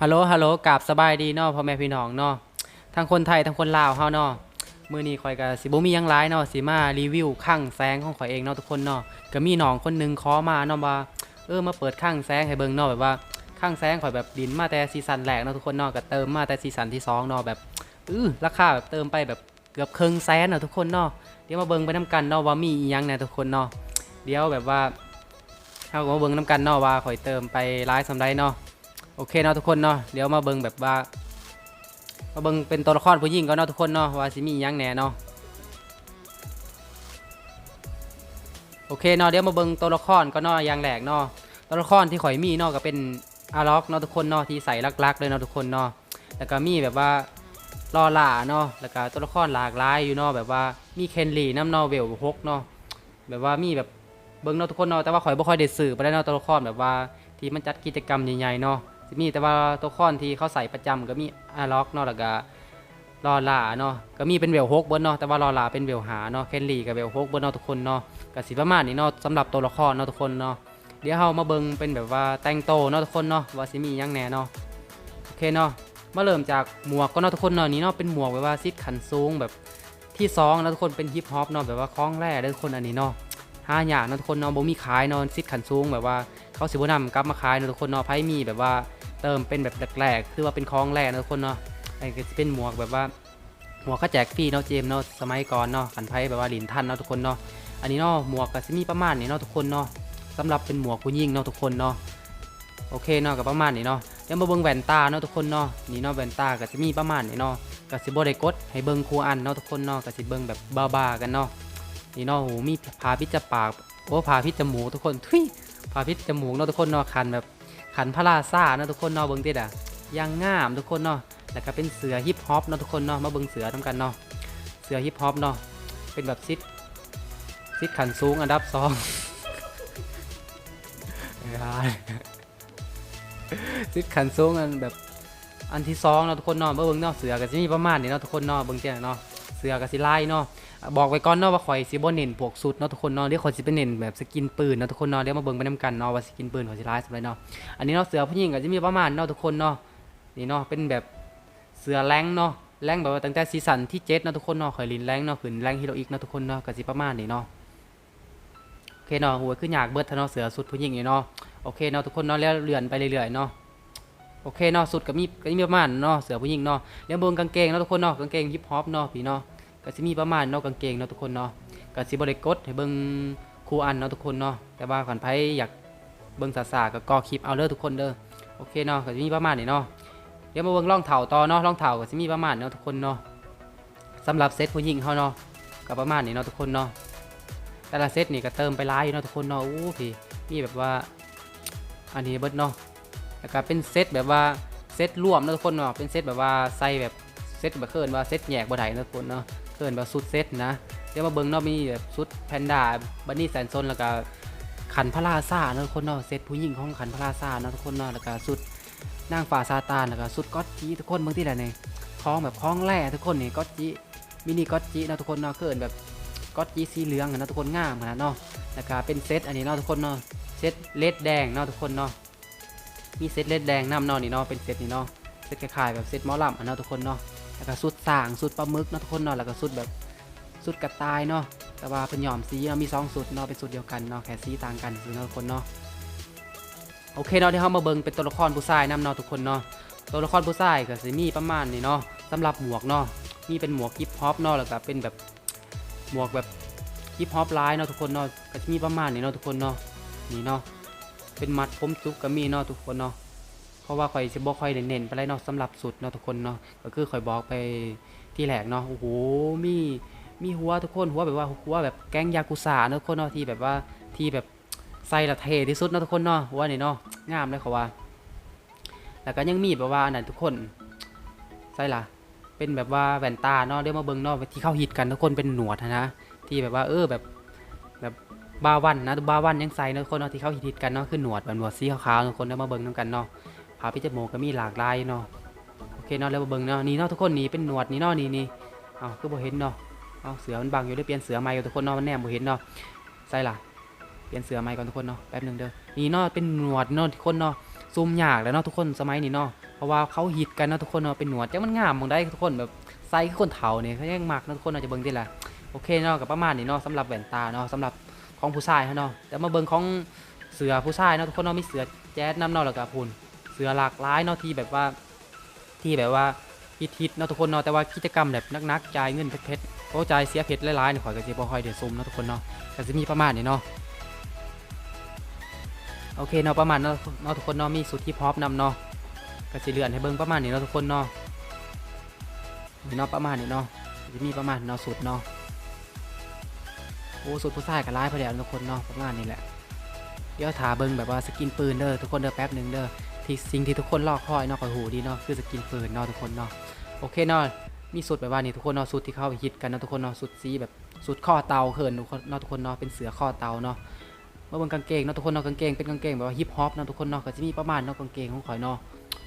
ฮัลโหลฮัลโหลกับสบายดีเนาะพ่อแม่พี่น้องเนาะทั้งคนไทยทั้งคนลาวเฮาเนาะมื้อนี้ข่อยก็สิบ่มีหยังหลายเนาะสิมารีวิวข้างแสงของข่อยเองเนาะทุกคนเนาะก็มีน้องคนหนึงขอมาเนาะว่าเออมาเปิดข้างแสงให้เบิ่งเนาะแบบว่าข้างแสงข่อยแบบดินมาแต่ซีซั่นแรกเนาะทุกคนเนาะก็เติมมาแต่ซีซั่นที่สองเนาะแบบอื้อราคาแบบเติมไปแบบเกือบครึ่งแสนเนาะทุกคนเนาะเดี๋ยวมาเบิ่งไปนํกันเนาะว่ามีอีหยังแน่ทุกคนเนาะเดี๋ยวแบบว่าเฮาก็มาเบิ่งนํกันเนาะว่าข่อยเติมไปหลายสำใดเนาะ โอเคเนาะทุกคนเนาะเดี๋ยวมาเบิ่งแบบว่ามาเบิ่งเป็นตัวละครผู้หญิงก่อนเนาะทุกคนเนาะว่าสิมียังแหน่เนาะโอเคเนาะเดี๋ยวมาเบิ่งตัวละครก็เนาะอย่างแรกเนาะตัวละครที่ข่อยมีเนาะก็เป็นอาล็อกเนาะทุกคนเนาะที่ใส่ลักๆเลยเนาะทุกคนเนาะแล้วก็มีแบบว่าลอล่าเนาะแล้วก็ตัวละครหลากหลายอยู่เนาะแบบว่ามีเคนลีน้ำเนาะเวลฮกเนาะแบบว่ามีแบบเบิ่งเนาะทุกคนเนาะแต่ว่าข่อยบ่ค่อยได้สื่อไปได้เนาะตัวละครแบบว่าที่มันจัดกิจกรรมใหญ่ๆเนาะ สิมีแต่ว่าตัวคอนที่เขาใส่ประจำก็มีอาล็อกเนาะแล้วก็ลอลาเนาะก็มีเป็นเวลฮกเบิดเนาะแต่ว่าลอลาเป็นเวลหาเนาะเคนลี่กับเวลฮกเบิดเนาะทุกคนเนาะก็สิประมาณนี้เนาะสำหรับตัวละครเนาะทุกคนเนาะเดี๋ยวเฮามาเบิ่งเป็นแบบว่าแต่งโตเนาะทุกคนเนาะว่าสิมียังแน่เนาะโอเคเนาะมาเริ่มจากหมวกก็เนาะทุกคนเนาะนี่เนาะเป็นหมวกแบบว่าซิดขันสูงแบบที่สองเนาะทุกคนเป็นฮิปฮอปเนาะแบบว่าคล้องแร่เด้อทุกคนอันนี้เนาะห้าอย่างเนาะทุกคนเนาะบ่มีขายเนาะซิดขันสูงแบบว่า เขาสิบ่นำกลับมาขายเนะทุกคนเนาะไพ่มีแบบว่าเติมเป็นแบบแรกๆคือว่าเป็นของแรกเนะทุกคนเนาะไอ้ก็สิเป็นหมวกแบบว่าหมวกเขาแจกฟรีเนาะเจมเนาะสมัยก่อนเนาะขันไพ่แบบว่าหลินท่านเนาะทุกคนเนาะอันนี้เนาะหมวกก็สิมีประมาณนี้เนาะทุกคนเนาะสำหรับเป็นหมวกผู้หญิงเนาะทุกคนเนาะโอเคเนาะก็ประมาณนี้เนาะเดี๋ยวมาเบิ่งแว่นตาเนาะทุกคนเนาะนี่เนาะแว่นตาก็จะมีประมาณนี้เนาะก็สิบ่ได้กดให้เบิ่งครูอันเนาะทุกคนเนาะก็สิเบิ่งแบบบ้าๆกันเนาะนี่เนาะโหมีพาพิจปากโอ้พาพิจมูกทุกคนทุย พาพิษจมูกเนาะทุกคนเนาะคันแบบขันพระราซาเนาะทุกคนเนาะเบิ่งติดอะยังงามทุกคนเนาะแล้วก็เป็นเสือฮิปฮอปเนาะทุกคนเนาะมาเบิ่งเสือทำกันเนาะเสือฮิปฮอปเนาะเป็นแบบซิดซิดขันสูงอันดับสองไม่ได้ซิดขันสูงอันแบบอันที่สองเนาะทุกคนเนาะมาเบิ่งเนาะเสือก็สิมีประมาณนี้เนาะทุกคนเนาะเบิ่งเจ้าเนาะ สือก็สิลายเนาะบอกไว้ก่อนเนาะว่าข่อยสิบ่เน้นพวกสุดเนาะทุกคนเนาะเดี๋ยวข่อยสิไปเน้นแบบสกินปืนเนาะทุกคนเนาะเดี๋ยวมาเบิ่งไปนํกันเนาะว่าสกินปืนข่อยสิร้ายสักไรเนาะอันนี้เนาะเสือผู้หญิงก็จะมีประมาณเนาะทุกคนเนาะนี่เนาะเป็นแบบเสือแรงเนาะแรงแบบว่าตั้งแต่ซีซั่นที่7เนาะทุกคนเนาะข่อยลินแรงเนาะขึ้นแรงฮีโร่อีกเนาะทุกคนเนาะก็สิประมาณนี้เนาะโอเคเนาะหัวคืออยากเบิดเท่าเนาะเสือสุดผู้หญิงนี่เนาะโอเคเนาะทุกคนเนาะแล้วเลื่อนไปเรื่อยๆเนาะโอเคเนาะสุดก็มีก็มีประมาณเนาะเสือผู้หญิงเนาะเดี๋ยวเบิ่งกางเกงเนาะทุกคนเนาะกางเกงฮิปฮอปเนาะพี่เนาะ ก็สิมีประมาณเนาะกางเกงเนาะทุกคนเนาะก็สิบ่ได้กดให้เบิ่งครูอันเนาะทุกคนเนาะแต่ว่าขันไผอยากเบิ่งสาๆก็กอคลิปเอาเด้อทุกคนเด้อโอเคเนาะก็สิมีประมาณนี้เนาะเดี๋ยวมาเบิ่งรองเท้าต่อเนาะรองเท้าก็สิมีประมาณเนาะทุกคนเนาะสำหรับเซตผู้หญิงเฮาเนาะก็ประมาณนี้เนาะทุกคนเนาะแต่ละเซตนี่ก็เติมไปหลายอยู่เนาะทุกคนเนาะอู้พี่มีแบบว่าอันนี้เบิดเนาะแล้วก็เป็นเซตแบบว่าเซตรวมเนาะทุกคนเนาะเป็นเซตแบบว่าใส่แบบเซตแบบเคินว่าเซตแยกบ่ได้เนาะทุกคนเนาะ เกินแบบสุดเซตนะ เดี๋ยวมาเบิ้งนาะมีแบบสุดแพนด้าบันนี่แสนซนแล้วก็ขันพระราซาเนาะทุกคนเนาะเซตผู้หญิงของขันพระราซาเนาะทุกคนเนาะแล้วก็สุดนางฟ้าซาตานแล้วก็สุดก๊อตจีทุกคนเบิ่งที่ไหนเนี่ยคล้องแบบคล้องแร่ทุกคนนี่ก๊อตจีมินิก๊อตจีเนาะทุกคนเนาะเกินแบบก๊อตจีสีเหลืองเนาะทุกคนงามขนาดเนาะแล้วก็เป็นเซตอันนี้เนาะทุกคนเนาะเซตเลดแดงเนาะทุกคนเนาะมีเซตเลดแดงน้ำเนาะนี่เนาะเป็นเซตนี่เนาะเซตคล้ายๆแบบเซตมอลำอะเนาะทุกคนเนาะ แล้วก็สุดสางสุดปลาหมึกเนาะทุกคนเนาะแล้วก็สุดแบบสุดกระต่ายเนาะแต่ว่าเป็นหย่อมสีเนาะมีสองสุดเนาะเป็นสุดเดียวกันเนาะแค่สีต่างกันคือเนาะทุกคนเนาะโอเคเนาะที่เขามาเบิ่งเป็นตัวละครผู้ชายนํเนาะทุกคนเนาะตัวละครผู้ชายก็สิมีประมาณนี้เนาะสำหรับหมวกเนาะมีเป็นหมวกฮิปฮอปเนาะแล้วก็เป็นแบบหมวกแบบฮิปฮอปลายเนาะทุกคนเนาะก็จะมีประมาณนี้เนาะทุกคนเนาะนี่เนาะเป็นมัดผมจุกก็มีเนาะทุกคนเนาะ เพราะว่าข่อยสิบ่ค่อยได้เน้นไปเลยเนาะสำหรับสุดเนาะทุกคนเนาะก็คือข่อยบอกไปที่แรกเนาะโอ้โหมีมีหัวทุกคนหัวแบบว่าหัวแบบแก๊งยากุซ่าเนาะทุกคนเนาะที่แบบว่าที่แบบใส่ละเทที่สุดเนาะทุกคนเนาะหัวนี่เนาะงามเลยเขาว่า แล้วก็ยังมีแบบว่าอันนั้นทุกคนใส่ละเป็นแบบว่าแว่นตาเนาะเดี๋ยวมาเบิ่งเนาะที่เข้าฮิตกันทุกคนเป็นหนวดนะที่แบบว่าเออแบบแบบบาวันนะบาวันยังใส่เนาะทุกคนเนาะที่เข้าฮิตกันเนาะคือหนวดแบบหนวดสีขาวๆทุกคนเดี๋ยวมาเบิ่งนํกันเนาะ ผาพิจมูกก็มีหลากหลายเนาะโอเคเนาะแล้วมาเบิ่งเนาะนี่เนาะทุกคนนี่เป็นหนวดนี่เนาะนี่นี่เอาคือบ่เห็นเนาะเอาเสือมันบังอยู่ได้เปลี่ยนเสือใหม่ก่ทุกคนเนาะมันแนมบ่เห็นเนาะใส่ล่ะเปลี่ยนเสือใหม่ก่อนทุกคนเนาะแป๊บหนึงเด้อนี่เนาะเป็นหนวดเนาะทุกคนเนาะซูมยากแล้วเนาะทุกคนสมัยนี้เนาะเพราะว่าเขาฮิตกันเนาะทุกคนเนาะเป็นหนวดจังมันงามมองได้ทุกคนแบบไซส์คือคนเฒ่าเนี่ยเขายังมักเนาะทุกคนเนาะจะเบิ่งที่ละโอเคเนาะกับประมาณนี้เนาะสำหรับแว่นตาเนาะสำหรับของผู้ชายเนาะแต่มาเบิ่งของเสือผู้ชายเนาะทุกคนเนาะมีเสือแจ๊ดน้ำเนาะแล้วก็พุ่น เสือหลากหลายเนาะที่แบบว่าที่แบบว่าฮิตๆเนาะทุกคนเนาะแต่ว่ากิจกรรมแบบนักๆจ่ายเงินเพชรๆโอ้จ่ายเสียเพชรหลายๆเนี่ยขอยก็สิบ่ค่อยได้ซุมเนาะทุกคนเนาะก็สิมีประมาณนี้เนาะโอเคเนาะประมาณเนาะเนาะทุกคนเนาะมีสุดที่พร้อมนำเนาะก็สิเลื่อนให้เบิ่งประมาณนี้เนาะทุกคนเนาะเนาะประมาณนี้เนาะจะมีประมาณเนาะสุดเนาะโอ้สุดผู้ชายกับร้ายพอดีทุกคนเนาะประมาณนี้แหละเดี๋ยวถาเบิ่งแบบว่าสกินปืนเด้อทุกคนเด้อแป๊บหนึ่งเด้อ ที่สิ่งที่ทุกคนรอคอยเนาะคอยหูดีเนาะคือสกินปืนเนาะทุกคนเนาะโอเคเนาะมีสุดแบบว่านี่ทุกคนเนาะสุดที่เข้าไปฮิตกันเนาะทุกคนเนาะสุดสีแบบสุดข้อเตาเขินทุกคนเนาะทุกคนเนาะเป็นเสือข้อเตาเนาะมาเบิ่งกางเกงเนาะทุกคนเนาะกางเกงเป็นกางเกงแบบว่าฮิปฮอปเนาะทุกคนเนาะก็จะมีประมาณเนาะกางเกงของข่อยเนาะ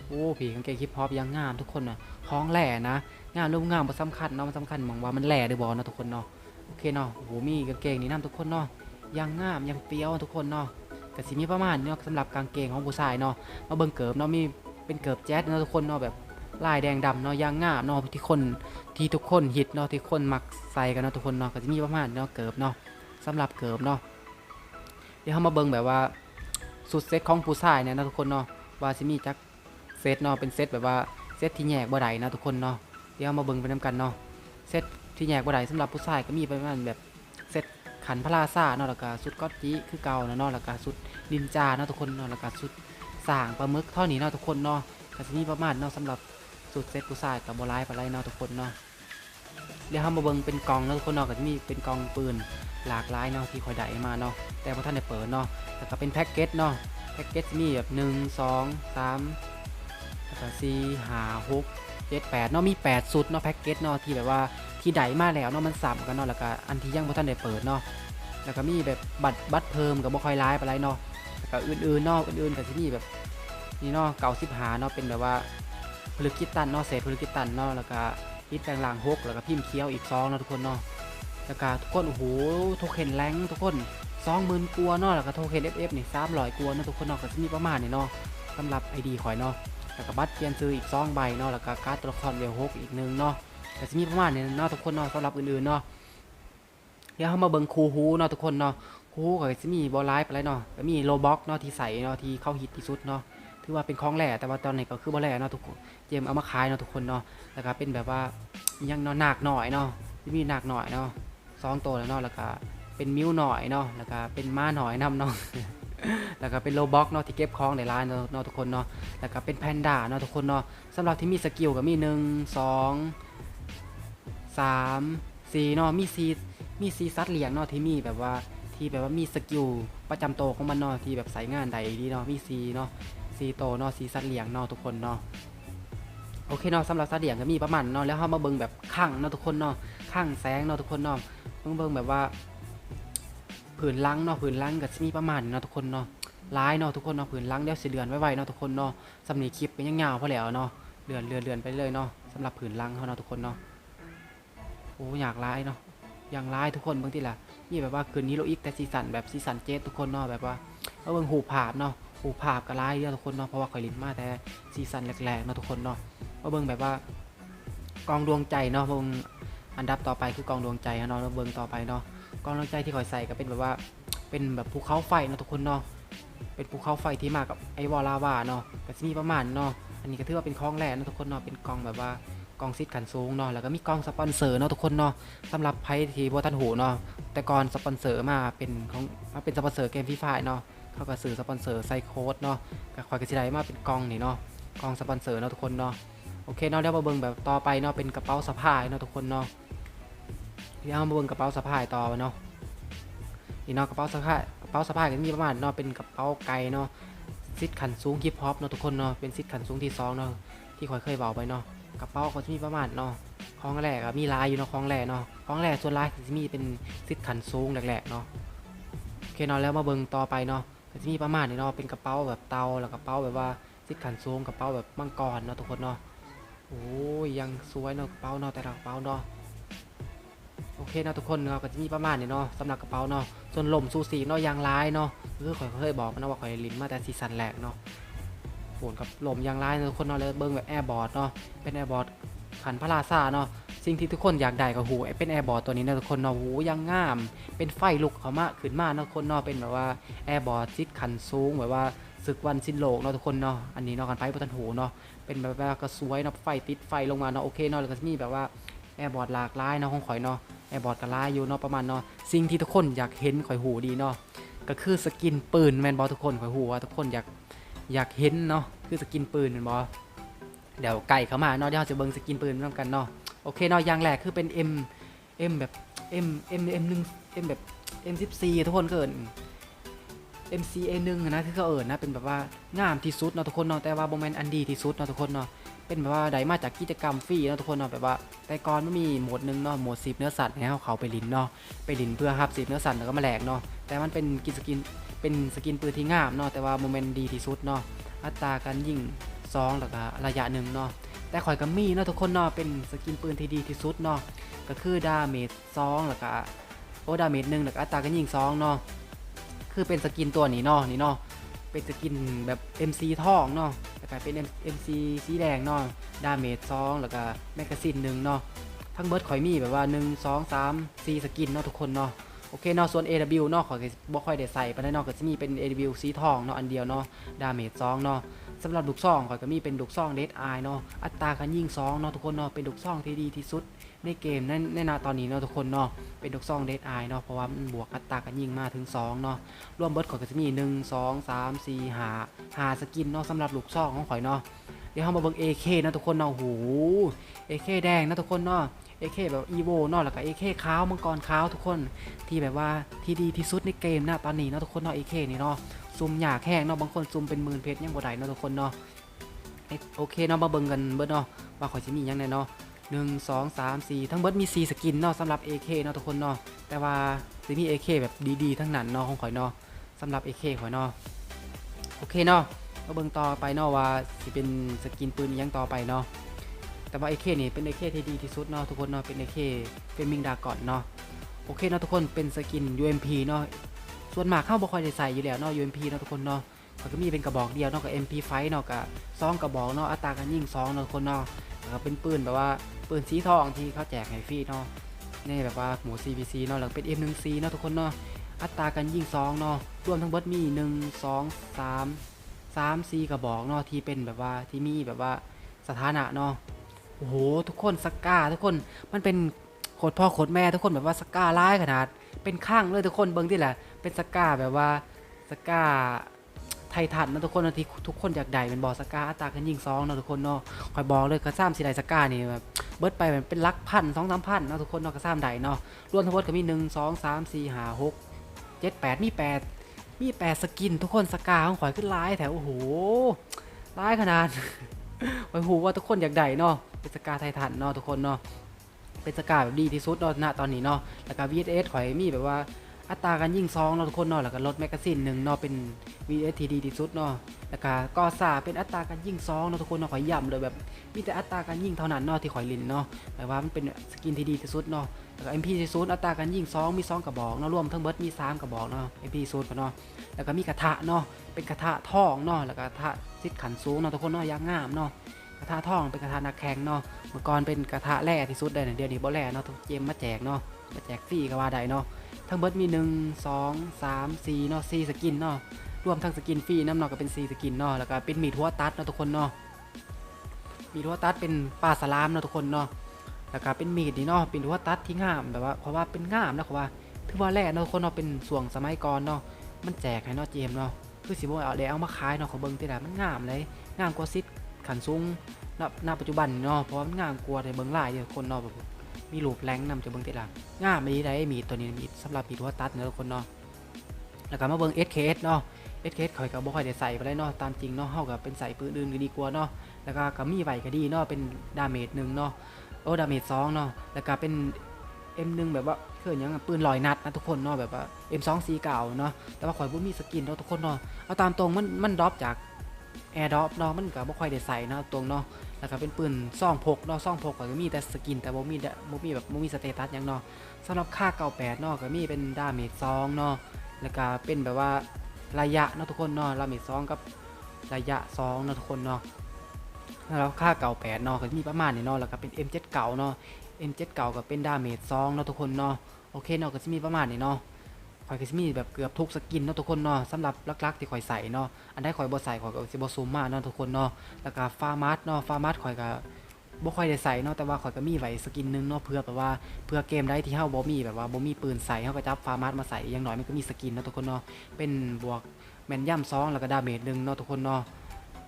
โอ้พี่กางเกงฮิปฮอปยังงามทุกคนน่ะคล้องแหล่นะงามรูปงามบ่สำคัญเนาะมันสำคัญหมองว่ามันแหล่หรือบ่เนาะทุกคนเนาะโอเคเนาะโอ้โหมีกางเกงนี่นํทุกคนเนาะยังงามยังเปี้ยวทุกคนเนาะ ก็สิมีประมาณเนาะสำหรับกางเกงของผู้ชายเนาะมาเบิ่งเกิบเนาะมีเป็นเกิบแจ๊สเนาะทุกคนเนาะแบบลายแดงดำเนาะยังงามเนาะที่คนที่ทุกคนฮิตเนาะที่คนมักใส่กันเนาะทุกคนเนาะก็จะมีประมาณเนาะเกิบเนาะสำหรับเกิบเนาะเดี๋ยวเรามาเบิ่งแบบว่าสุดเซตของผู้ชายเนี่ยนะทุกคนเนาะว่าสิมีจักเซตเนาะเป็นเซตแบบว่าเซตที่แยกบ่ได้นะทุกคนเนาะเดี๋ยวมาเบิ่งไปนํกันเนาะเซตที่แยกบ่ได้สำหรับผู้ชายก็มีประมาณแบบเซต ขันพระราซาเนาะแล้วก็สุดก๊อตจีคือเก่าเนาะแล้วก็สุดนินจาเนาะทุกคนเนาะแล้วก็สุดสางปลาหมึกเท่านี้เนาะทุกคนเนาะก็สิมีประมาณเนาะสำหรับสุดเซตผู้ชายกับบ่หลายปานใดเนาะทุกคนเนาะเดี๋ยวเรามาเบิ่งเป็นกองเนาะทุกคนเนาะก็จะมีเป็นกองปืนหลากหลายเนาะที่คอยได้มาเนาะแต่พอท่านได้เปิดเนาะแล้วก็เป็นแพ็กเกจเนาะแพ็กเกจมีแบบหนึ่งสองสามแล้วก็สี่ห้าหกเจ็ดแปดเนาะมีแปดสุดเนาะแพ็กเกจเนาะที่แบบว่า ที่ไดมาแล้วเนาะมันสับกันเนาะแล้วก็อันที่ยังพอท่านได้เปิดเนาะแล้วก็มีแบบบัตรบัตรเพิ่มกับบ่ค่อยร้ายไปไรเนาะแล้วก็อื่นๆเนาะอื่นๆก็ที่มีแบบนี่เนาะเก่าสิบหาเนาะเป็นแบบว่าพลึกคิตันเนาะเศษพลึกคิตันเนาะแล้วก็ฮิตแปลงลางหกแล้วก็พิมพ์เคี้ยวอีกซองเนาะทุกคนเนาะแล้วก็ทุกคนโอ้โหโทเค็นแรงทุกคนสองหมื่นกัวเนาะแล้วก็โทเค็น FF นี่สามร้อยกัวเนาะทุกคนเนาะก็จะมีประมาณนี้เนาะสำหรับ ID ข่อยเนาะแล้วก็บัตรเปลี่ยนซื้ออีกสองใบเนาะแล้วก็การ์ดตัวละครเวลหกอีกหนึ่งเนาะ ก็จะมีประมาณนี้เนาะทุกคนเนาะสำหรับอื่นๆเนาะเดี๋ยวเรามาเบิ่งคูฮูเนาะทุกคนเนาะคูฮูก็จะมีบอลไลฟ์ไปแล้วเนาะก็มีโลบ็อกเนาะที่ใส่เนาะที่เข้าฮิตที่สุดเนาะถือว่าเป็นของแหล่แต่ว่าตอนนี้ก็คือบอลแหล่เนาะทุกคนเจมเอามาขายเนาะทุกคนเนาะแล้วก็เป็นแบบว่ายังเนาะหนักหน่อยเนาะที่มีหนักหน่อยเนาะสองตัวแล้วเนาะแล้วก็เป็นมิวหน่อยเนาะแล้วก็เป็นม้าหน่อยนำเนาะแล้วก็เป็นโลบ็อกเนาะที่เก็บของในร้านเนาะเนาะทุกคนเนาะแล้วก็เป็นแพนด้าเนาะทุกคนเนาะสำหรับที่มีสกิลก็มีหนึ่งสอง สามสี่เนาะมีซีมีซีซัดเหลียงเนาะที่มีแบบว่าที่แบบว่ามีสกิลประจำตัวของมันเนาะที่แบบใส่งานใดดีเนาะมีซีเนาะซีโตวเนาะซีซัดเหลียงเนาะทุกคนเนาะโอเคเนาะสำหรับซัดเหลียงก็มีประมาณเนาะแล้วเรามาเบิ่งแบบข้างเนาะทุกคนเนาะข้างแสงเนาะทุกคนเนาะเบิ่งเบิ่งแบบว่าผืนลังเนาะผืนลังก็สิมีประมาณเนาะทุกคนเนาะร้ายเนาะทุกคนเนาะผืนลังเดี๋ยวสิเดือนไว้ๆเนาะทุกคนเนาะสำนีคลิปเป็นยังยาวพอแล้วเนาะเดือนเดือนเดือนไปเลยเนาะสำหรับผืนลังเขาเนาะทุกคนเนาะ โอ้อยากร้ายเนาะอย่างร้ายทุกคนบางทีล่ะนี่แบบว่าคืนนี้โลอีกแต่ซีซันแบบซีซันเจ็ดทุกคนเนาะแบบว่าเอาเบิ่งหูผาบเนาะหูผาบก็ร้ายเยอะทุกคนเนาะเพราะว่าคอยลิ้นมาแต่ซีซันแรกๆเนาะทุกคนเนาะเอาเบิ่งแบบว่ากองดวงใจเนาะเบิ่งอันดับต่อไปคือกองดวงใจเนาะเราเบิ่งต่อไปเนาะกองดวงใจที่คอยใส่ก็เป็นแบบว่าเป็นแบบภูเขาไฟเนาะทุกคนเนาะเป็นภูเขาไฟที่มากับไอวอลลาวาเนาะก็จะมีประมาณเนาะอันนี้ก็ถือว่าเป็นคลองแร่เนาะทุกคนเนาะเป็นกองแบบว่า กองซิดขันสูงเนาะแล้วก็มีกองสปอนเซอร์เนาะทุกคนเนาะสำหรับไพ่ที่บัทันหูเนาะแต่ก่อนสปอนเซอร์มาเป็นของมาเป็นสปอนเซอร์เกมฟรีไฟเนาะเขาก็ซื้อสปอนเซอร์ไซโคดเนาะก็คอยกระจายมาเป็นกองนี่เนาะกองสปอนเซอร์เนาะทุกคนเนาะโอเคเนาะเดี๋ยวมาเบิ่งแบบต่อไปเนาะเป็นกระเป๋าสะพายเนาะทุกคนเนาะเดี๋ยวมาเบิ่งกระเป๋าสะพายต่อเนาะนี่เนาะกระเป๋าสะพายกระเป๋าสะพายก็มีประมาณเนาะเป็นกระเป๋าไกลเนาะซิดขันสูงฮิปฮอปเนาะทุกคนเนาะเป็นซิดขันสูงที่สองเนาะที่ข่อยเคยบอกไปเนาะ กระเป๋าก็จะมีประมาณเนาะของแรกมีลายอยู่เนาะของแรกเนาะของแรกส่วนลายก็จะมีเป็นซิดขันสูงแรกๆเนาะโอเคเนาะแล้วมาเบิ่งต่อไปเนาะก็จะมีประมาณนี้เนาะเป็นกระเป๋าแบบเตาแล้วกระเป๋าแบบว่าซิดขันสูงกระเป๋าแบบมังกรเนาะทุกคนเนาะโอ้ยยังสวยเนาะกระเป๋าเนาะแต่ละกระเป๋าเนาะโอเคเนาะทุกคนเนาะก็จะมีประมาณนี้เนาะสำหรับกระเป๋าเนาะส่วนลมซูซีเนาะยางร้ายเนาะคือข่อยเคยบอกนะว่าข่อยลิ้นมาแต่ซีซันแรกเนาะ โหนกับลมยางร้ายนะทุกคนเนาะแล้วเบิ่งแบบแอร์บอร์ดเนาะเป็นแอร์บอร์ดขันพระราซาเนาะสิ่งที่ทุกคนอยากได้ก็หูไอเป็นแอร์บอร์ดตัวนี้นะทุกคนเนาะหูยังงาม เป็นไฟลุกเขามาขึ้นมาเนาะทุกคนเนาะเป็นแบบว่าแอร์บอร์ดซิดขันสูงแบบว่าศึกวันสิ้นโลกเนาะทุกคนเนาะอันนี้เนาะกันไฟประทันหูเนาะเป็นแบบว่าก็สวยเนาะไฟติดไฟลงมาเนาะโอเคเนาะแล้วก็จะมีแบบว่าแอร์บอร์ดหลากหลายเนาะของข่อยเนาะแอร์บอร์ดก็หลายอยู่เนาะประมาณเนาะสิ่งที่ทุกคนอยากเห็นข่อยหูดีเนาะก็คือสกินปืนแมนบอทุกคนข่อยหูว่าทุกคนอยาก อยากเห็นเนาะคือสกินปืนเห็นบอเดี๋ยวไก่เข้ามาเนาะเดี๋ยวเราจะเบิ้งสกินปืนร่วมกันเนาะโอเคเนาะอย่างแรกคือเป็น M M แบบ M M M หนึ่ง M แบบ M14 ทุกคนเกิน MCA หนึ่งอะนะคือเขาเอิญนะเป็นแบบว่างามที่สุดเนาะทุกคนเนาะแต่ว่าโมเมนต์อันดีที่สุดเนาะทุกคนเนาะ เป็นแบบว่าได้มาจากกิจกรรมฟรีเนาะทุกคนเนาะแบบว่า แต่ก่อนไม่มีโหมดหนึ่งเนาะโหมดสิบเนื้อสัตว์ให้เขาเขาไปลินเนาะไปลินเพื่อฮับสิบเนื้อสัตว์แล้วก็มาแหลกเนาะแต่มันเป็นกินสกินเป็นสกินปืนที่งามเนาะแต่ว่าโมเมนต์ดีที่สุดเนาะอัตราการยิงซองแล้วก็ระยะหนึ่งเนาะแต่ข่อยก็มีเนาะทุกคนเนาะเป็นสกินปืนที่ดีที่สุดเนาะก็คือดาเมจซองแล้วก็โอ้ดาเมจหนึ่งแล้วก็อัตราการยิงซองเนาะคือเป็นสกินตัวนี้เนาะนี่เนาะเป็นสกินแบบ MC ทองเนาะ แล้วก็เป็น MC สีแดงเนาะดาเมจ2แล้วก็แมกกาซีนหนึ่งเนาะทั้งเบิร์ดข่อยมีแบบว่า 1 2 3 4 สกินเนาะทุกคนเนาะโอเคเนาะส่วน AW เนาะข่อยก็บ่ค่อยได้ใส่ไปแล้เนาะก็จะมีเป็น AW สีทองเนาะอันเดียวเนาะดาเมจ2เนาะสำหรับดุกซองขอยก็มีเป็นดุกซองเดดไอเนาะอัตราการยิง2เนาะทุกคนเนาะเป็นดุกซองที่ดีที่สุด ในเกมในในนาตอนนี้เนาะทุกคนเนาะเป็นลูกซองเดดไอเนาะเพราะว่ามันบวกอัตราการยิงมาถึง2เนาะรวมเบิร์ดขอยก็จะมี1 2 3 4 5 5สกินเนาะสำหรับลูกซองของข่อยเนาะเดี๋ยวเรามาเบิ่ง AK นะทุกคนเนาะโอ้โห AK แดงนะทุกคนเนาะ AK แบบ EVO เนาะแล้วก็ AK ขาวมังกรขาวทุกคนที่แบบว่าที่ดีที่สุดในเกมนะตอนนี้เนาะทุกคนเนาะ AK นี่เนาะซุ่มหยากแห้งเนาะบางคนซุ่มเป็นหมื่นเพชรยังบ่ได้เนาะทุกคนเนาะโอเคเนาะมาเบิ่งกันเบิดเนาะว่าข่อยสิมียังแน่เนาะ หนึ่งสองสามสี่ทั้งเบิร์ดมี 4 สกินเนาะสำหรับ AK เนาะทุกคนเนาะแต่ว่าสิมี AK แบบดีๆ ทั้งนั้นเนาะของข่อยเนาะสำหรับ AK ข่อยเนาะโอเคเนาะมาเบิ่งต่อไปเนาะว่าสิเป็นสกินปืนยังต่อไปเนาะแต่ว่า AK นี่เป็น AK ที่ดีที่สุดเนาะทุกคนเนาะเป็น AK เป็นมิงดาก่อนเนาะโอเคเนาะทุกคนเป็นสกิน UMP เนาะส่วนมากเข้าบ่ค่อยได้ใส่อยู่แล้วเนาะ UMP เนาะทุกคนเนาะมันก็มีเป็นกระบอกเดียวเนาะกับ MP5 เนาะกับซองกระบอกเนาะอัตราการยิงซองเนาะทุกคนเนาะ แล้วก็เป็นปืนแบบว่าปืนสีทองที่เขาแจกให้ฟรีเนาะนี่แบบว่าหมู CVC เนาะแล้วก็เป็น M1C เนาะทุกคนเนาะอัตราการยิงซองเนาะรวมทั้งเบิดมี 1 2 3 3 4กระบอกเนาะที่เป็นแบบว่าที่มีแบบว่าสถานะเนาะโอ้โหทุกคนสกาทุกคนมันเป็นโคตรพ่อโคตรแม่ทุกคนแบบว่าสการ้ายขนาด เป็นข้างเลยทุกคนเบิ้งที่แหละเป็นสกาแบบว่าสกา ไททันนะทุกคนนะที่ทุกคนอยากได้เป็นบอสกาตาการยิงซองเนะทุกคนเนาะคอยบอกเลยกระซ้ำสีไดสกานี่แบบเบิดไปเป็นลักพันสองสามพันเนะทุกคนเนาะกระซ้ำใดเนาะรวมทั้งหมดก็มีหนึ่งสองสามสี่ห้าหกเจ็ดแปดมีแปดมีแปดสกินทุกคนสกาของข่อยขึ้นร้ายแถวโอ้โหร้ายขนาดโอ้โหว่าทุกคนอยากได้เนาะเป็นสกาไททันเนาะทุกคนเนาะเป็นสกาแบบดีที่สุดเนาะณตอนนี้เนาะแล้วก็ VSS ข่อยมีแบบว่า อัตราการยิงซองเนาะทุกคนเนาะแล้วก็ลดแมกกาซีนหนึ่งเนาะเป็น VSS ที่ดีที่สุดเนาะแล้วก็กอซาเป็นอัตราการยิงซองเนาะทุกคนเนาะข่อยย้ำเลยแบบมีแต่อัตราการยิงเท่านั้นเนาะที่ข่อยลินเนาะแต่ว่ามันเป็นสกินที่ดีที่สุดเนาะแล้วก็ MP ศูนย์อัตราการยิง2มี2กระบอกเนาะรวมทั้งเบิดมี3กระบอกเนาะ MP ศูนย์เนาะแล้วก็มีกระทะเนาะเป็นกระทะทองเนาะแล้วก็กระทะซิดขันสูงเนาะทุกคนเนาะยางงามเนาะกระทะทองเป็นกระทะนักแข่งเนาะเมื่อก่อนเป็นกระทะแร่ที่สุดเลยนะเดี๋ยวนี้บ่แร่เนาะทุกเกมมาแจกเนาะ มาแจกฟรีก็ว่าได้เนาะทั้งเบิดมี 1 2 3 4เนาะ4สกินเนาะรวมทั้งสกินฟรีน้ำเนาะก็เป็น 4 สกินเนาะแล้วก็เป็นมีดหัวตัดเนาะทุกคนเนาะมีดหัวตัดเป็นปลาสลามเนาะทุกคนเนาะแล้วก็เป็นมีดนี่เนาะเป็นหัวตัดที่งามแบบว่าเพราะว่าเป็นงามนะเพราะว่าถือว่าแรกเนาะคนเนาะเป็นส่วงสมัยก่อนเนาะมันแจกให้เนาะเจมเนาะคือสิบ่เอาแล้วเอามาขายเนาะเขาเบิ่งติละมันงามเลยงามกว่าซิดขันสูงณปัจจุบันเนาะเพราะว่ามันงามกว่าในเบิ่งหลายเด้อคนเนาะแบบ มีรูปแรงนำจะเบิ่งติละง่ามไม่ได้มีตัวนี้มีสำหรับมีดหัวตัดเนาะทุกคนเนาะแล้วก็มาเบิ่ง SKS เนาะ SKS ข่อยก็บ่ค่อยได้ใส่ไปเลยเนาะตามจริงเนาะเฮาก็เป็นใส่ปืนอื่นก็ดีกว่าเนาะแล้วก็ก็มีไว้ก็ดีเนาะเป็นดาเมจหนึ่งเนาะโอ้ดาเมจสองเนาะแล้วก็เป็น M1 แบบว่าเคยยังปืนลอยนัดนะทุกคนเนาะแบบว่า M2 สีเก่าเนาะแต่ว่าข่อยบ่มีสกินเนาะทุกคนเนาะเอาตามตรงมันมันดรอปจากแอร์ดรอปเนาะมันก็บ่ค่อยได้ใส่เนาะตรงเนาะ แล้วก็เป็นปืนซ่องพกเนาะซ่องพกก็มีแต่สกินแต่บ่มีดะบ่มีแบบบ่มีสเตตัสยังเนาะสำหรับค่า98เนาะก็มีเป็นดาเมจ2เนาะแล้วก็เป็นแบบว่าระยะเนาะทุกคนเนาะดาเมจ2กับระยะ2เนาะทุกคนเนาะแล้วค่าเก่า8เนาะก็มีประมาณนี้เนาะแล้วก็เป็น M7 เก่าเนาะ M7 เก่าก็เป็นดาเมจ2เนาะทุกคนเนาะโอเคเนาะก็จะมีประมาณนี้เนาะ ข่อยก็จะมีแบบเกือบทุกสกินเนาะทุกคนเนาะสำหรับลักๆที่ข่อยใส่เนาะอันใดข่อยบ่ใส่ข่อยก็สิบ่ซูมมาเนาะทุกคนเนาะแล้วก็ฟาร์มัสเนาะฟาร์มัสข่อยก็บ่ค่อยได้ใส่เนาะแต่ว่าข่อยก็มีไว้สกินหนึงเนาะเพื่อแบบว่าเพื่อเกมใดที่เฮาบ่มีแบบว่าบ่มีปืนใส่เฮาก็จับฟาร์มัสมาใส่อย่างน้อยมันก็มีสกินเนาะทุกคนเนาะเป็นบวกแม่นย่ำ2แล้วก็ดาเมจหนึ่งเนาะทุกคนเนาะ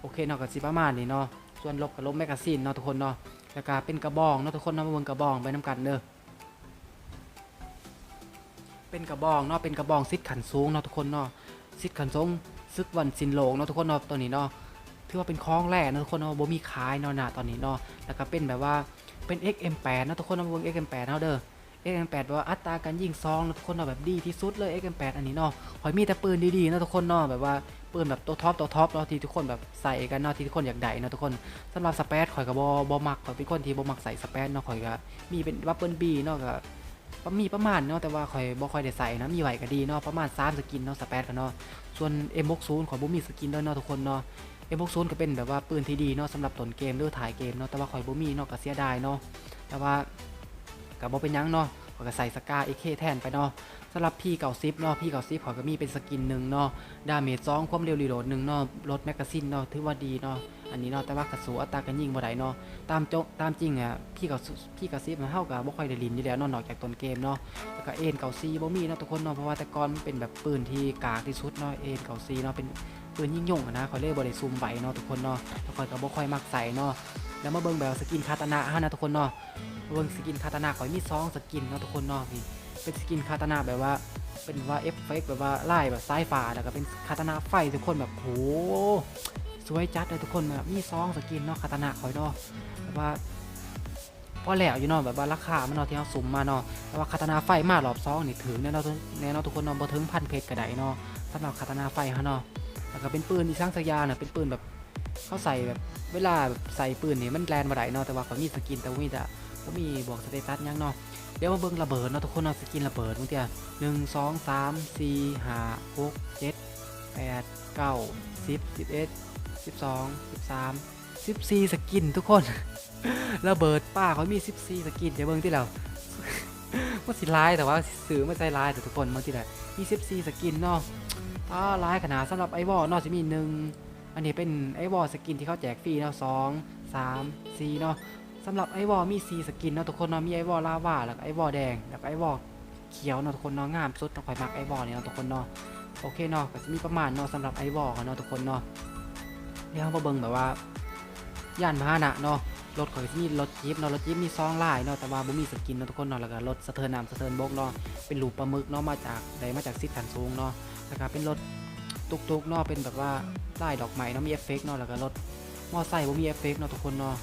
โอเคเนาะก็สิประมาณนี้เนาะส่วนลบก็ลบแมกกาซีนเนาะทุกคนเนาะแล้วก็เป็นกระบองเนาะทุกคนเนาะมาเบิ่งกระบองไปนํกันเด้อ เป็นกระบองเนาะเป็นกระบองซิดขันสูงเนาะทุกคนเนาะซิดขันสูงซึกวันซินโลงเนาะทุกคนเนาะตัวนี้เนาะถือว่าเป็นคล้องแรกเนาะทุกคนเนาะบ่มีขายเนาะนะตอนนี้เนาะแล้วก็เป็นแบบว่าเป็น XM8 เนาะทุกคนเนาะมาเบิ่ง XM8 เนาะเด้อ XM8 แปลว่าอัตราการยิงซองเนาะทุกคนเนาะแบบดีที่สุดเลย XM8 อันนี้เนาะหอยมีแต่ปืนดีๆเนาะทุกคนเนาะแบบว่าปืนแบบตัวท็อปตัวท็อปเนาะที่ทุกคนแบบใส่กันเนาะที่ทุกคนอยากได้เนาะทุกคนสำหรับสเปซข่อยก็บ่บ่มักข่อยเป็นคนที่บ่มักใส่สเปซเนาะข่อยก็มีเป็นวัปเปิลบีเนาะก็ก็ มีประมาณเนาะแต่ว่าข่อยบ่ค่อยได้ใส่นะมีไหวก็ดีเนาะประมาณ3สกินเนาะสเปซกันเนาะส่วน M60 ข่อยบ่มีสกินด้วยเนาะทุกคนเนาะ M60 ก็เป็นแบบว่าปืนที่ดีเนาะสำหรับต้นเกมหรือถ่ายเกมเนาะแต่ว่าข่อยบ่มีเนาะก็เสียดายเนาะแต่ว่าก็บ่เป็นหยังเนาะ อยก็ใส่สกา AK แทนไปเนาะสำหรับ P90 เก่าซิปเนาะ P90 ข่าซิปขอยก็มีเป็นสกินหนึ่งเนาะดาเมจ2ความเร็วรีโหลดหนึ่งเนาะลดแมกกาซีนเนาะถือว่าดีเนาะอันนี้เนาะแต่ว่ากระสูอัตราการยิงบ่ได้เนาะตามโจตามจริงอะพี่เกับพี่เกับซิฟมันเท่ากับบ่ค่อยได้ลินอยู่แล้วเนาะนอกจากต้นเกมเนาะแล้วก็เอ็นเก่าซีบ่มีเนาะทุกคนเนาะเพราะว่าแต่ก่อนมันเป็นแบบปืนที่กากที่สุดเนาะเอ็นเก่าซีเนาะเป็นปืนยิ่งยงอะนะคอยเล่บ่ได้ซูมไว้เนาะทุกคนเนาะแล้วคอยก็บ่ค่อยมักใส่เนาะ แล้วมาเบิ่งแบบสกินคาตานะฮะนะทุกคนเนาะเบิ่งสกินคาตานะขอยมีสองสกินเนาะทุกคนเนาะนี่เป็นสกินคาตานะแบบว่าเป็นว่าเอฟเฟกต์แบบว่าไล่แบบซ้ายฟ้าแล้วก็เป็นคาตานะไฟทุกคนแบบโหสวยจัดเลยทุกคนแบบมีสองสกินเนาะคาตานะขอยเนาะแบบว่าพอแล้วอยู่เนาะแบบว่าราคามันเนาะที่เราสุ่มมาเนาะแต่ว่าคาตานาไฟมารอบสองนี่ถึงแน่เนาะทุกแน่เนาะทุกคนเนาะบ่ถึงพันเพชรก็ได้เนาะสำหรับคาตานาไฟฮะเนาะแล้วก็เป็นปืนที่สร้างสยางน่ะเป็นปืนแบบเขาใส่แบบ เวลาใส่ปืนนี่มันแลนบ่ได้เนาะแต่ว่าเขามีสกินแต่ว่ามีแต่บ่มีบอกสเตตัสยังเนาะเดี๋ยวมาเบิ่งระเบิดเนาะทุกคนเนาะสกินระเบิดมึงเตี้ยหนึ่งสองสามสี่ห้าหกเจ็ดแปดเก้าสิบสิบเอ็ดสิบสองสิบสามสิบสี่สกินทุกคนระเบิดป้าเขามี14สกินเดี๋ยวเบิ่งที่เราว่าสิร้ายแต่ว่าซื้อไม่ใจร้ายแต่ทุกคนบางทีแหละมี14สกินเนาะอ้าร้ายขนาดสำหรับไอวอลเนาะจะมีหนึ่ง อันนี้เป็นไอวอลสกินที่เขาแจกฟรีเนาะสองสามสี่เนาะสำหรับไอวอลมี4สกินเนาะทุกคนเนาะมีไอวอลลาวาแล้วก็ไอวอลแดงแล้วก็ไอวอลเขียวเนาะทุกคนเนาะงามสุดต้องคอยมักไอวอลเนี่ยเนาะทุกคนเนาะโอเคเนาะก็จะมีประมาณเนาะสำหรับไอวอลเนาะทุกคนเนาะเดี๋ยวเรามาเบิ่งแบบว่าย่านพาหนะเนาะรถของที่รถจิ๊บเนาะรถจิ๊บมีซองลายเนาะแต่ว่าบ่มีสกินเนาะทุกคนเนาะแล้วก็รถสะเทินน้ำสะเทินบกเนาะเป็นลูกปลาหมึกเนาะมาจากได้มาจากซิดขันสูงเนาะแล้วก็เป็นรถ ตุกๆเนาะเป็นแบบว่าลายดอกไม้เนาะมีเอฟเฟกต์เนาะแล้วก็รถมอไซค์บ่มีเอฟเฟกต์เนาะทุกคนเนาะ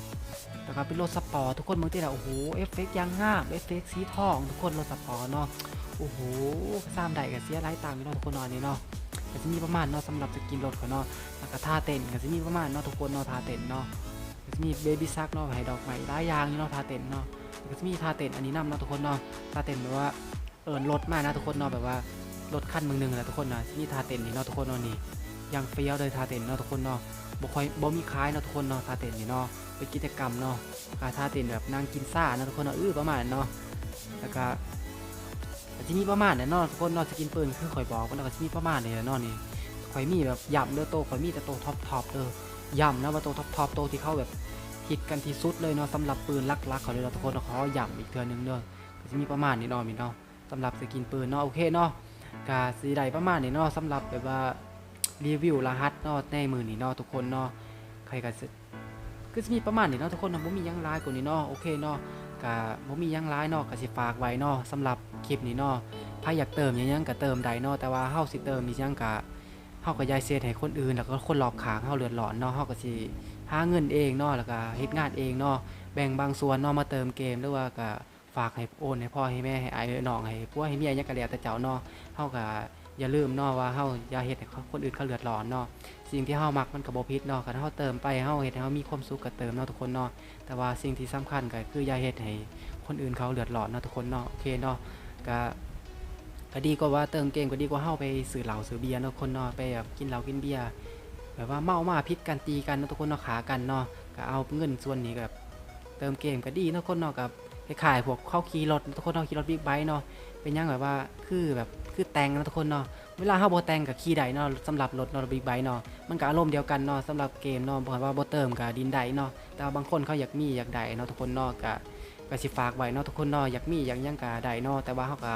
แล้วก็เป็นรถสปอร์ตทุกคนเมืองที่ละโอ้โหเอฟเฟกต์ยางงามเอฟเฟกต์สีทอง ทุกคนรถสปอร์ตเนาะโอ้โหซ้ำได้ก็เสียหลายตังค์อยู่เนาะทุกคนเนาะอันนี้เนาะก็จะมีประมาณเนาะสำหรับสกินรถเขาเนาะแล้วก็ท่าเต้นก็จะมีประมาณเนาะทุกคนเนาะท่าเต้นเนาะก็จะมีเบบี้ซักเนาะให้ดอกไม้ลายยางนี่เนาะทาเต็นเนาะแล้วก็จะมีทาเต็นอันนี้นำเนาะทุกคนเนาะทาเต็นแบบว่าเอิญรถมานะทุกคนเนาะแบบว่า รถคันมืองหนึ่งแหละทุกคนนะที่นี่ทาเต็นนี่เนาะทุกคนเนาะนี่ยังเฟี้ยวเลยทาเต็นเนาะทุกคนเนาะบ่ค่อยบ่มีขายเนาะทุกคนเนาะทาเต็นนี่เนาะเป็นกิจกรรมเนาะการทาเต็นแบบนั่งกินซ่าเนาะทุกคนเนาะเออประมาณเนาะแล้วก็ก็จะมีประมาณเนาะทุกคนเนาะสกินปืนคือข่อยบอกว่าแล้วก็จะมีประมาณเนี้แหละเนาะนี่ข่อยมีแบบย่ำเด้อโตข่อยมีแต่โตท็อปท็อปเด้อย่ำนะว่าโตท็อปท็อปโตที่เข้าแบบฮิตกันที่สุดเลยเนาะสำหรับปืนลักๆเขาเลยเราะทุกคนเนาะขอย้ำอีกเทือนึงเด้อจะมีประมาณนี้เนาะมีเนาะสำหรับสกินปืนเนาะโอเคเนาะ กาสีใดประมาณนี้เนาะสำหรับแบบว่ารีวิวรหัสเนาะในมือนี้เนาะทุกคนเนาะใครก็จะก็จะมีประมาณนี้เนาะทุกคนเนาะบ่มียังร้ายกว่านี้เนาะโอเคเนาะกะบ่มียังร้ายเนาะก็สิฝากไว้เนาะสำหรับคลิปนี้เนาะใครอยากเติมหยังก็เติมได้เนาะแต่ว่าเฮาสิเติมมียังก็เฮาก็ยายเซตให้คนอื่น แล้วก็คนรอบข้างเฮาเดือดร้อนเนาะเฮาก็สิหาเงินเองเนาะแล้วก็เฮ็ดงานเองเนาะแบ่งบางส่วนเนาะมาเติมเกมหรือว่าก็ ฝากให้โอนให้พ่อให้แม่ให้อายให้น้องให้ผัวให้เมียยังก็แล้วแต่เจ้าเนาะเฮาก็อย่าลืมเนาะว่าเฮาอย่าเฮ็ดให้คนอื่นเขาเดือดร้อนเนาะสิ่งที่เฮามักมันก็บ่ผิดเนาะคันเฮาเติมไปเฮาเฮ็ดให้เฮามีความสุขก็เติมเนาะทุกคนเนาะแต่ว่าสิ่งที่สำคัญก็คืออย่าเฮ็ดให้คนอื่นเขาเดือดร้อนเนาะทุกคนเนาะโอเคเนาะก็ก็ดีกว่าเติมเกมก็ดีกว่าเฮาไปซื้อเหล้าซื้อเบียร์เนาะคนเนาะไปแบบกินเหล้ากินเบียร์แบบว่าเมามาพิษกันตีกันเนาะทุกคนเนาะขากันเนาะก็เอาเงินส่วนนี้แบบเติมเกมก็ดีเนาะคนเนาะกับ ไปขายพวกเข้าขี่รถทุกคนเนาะขี่รถบิ๊กไบค์เนาะเป็นยังแบบว่าคือแบบคือแต่งนะทุกคนเนาะเวลาเฮาบ่แต่งกับขี่ได้เนาะสำหรับรถเนาะบิ๊กไบค์เนาะมันก็อารมณ์เดียวกันเนาะสำหรับเกมเนาะบ่ว่าบ่เติมก็ดินได้เนาะแต่ว่าบางคนเขาอยากมีอยากได้เนาะทุกคนเนาะก็ก็สิฝากไว้เนาะทุกคนเนาะอยากมีอยากยังก็ได้เนาะแต่ว่าเฮาก็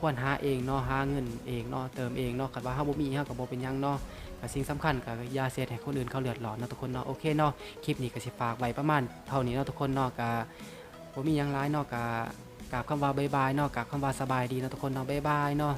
ควรหาเองเนาะหาเงินเองเนาะเติมเองเนาะคันว่าเฮาบ่มีเฮาก็บ่เป็นหยังเนาะก็สิ่งสำคัญก็อย่าเสียให้คนอื่นเขาเดือดร้อนเนาะทุกคนเนาะโอเคเนาะคลิปนี้ก็สิฝากไว้ประมาณเท่านี้เนาะทุกคนเนาะก็ ผมมียังร้ายนอกกากราบคำว่าบายบายนอกกราบคำว่าสบายดีนะทุกคนเนาะบายบายเนาะ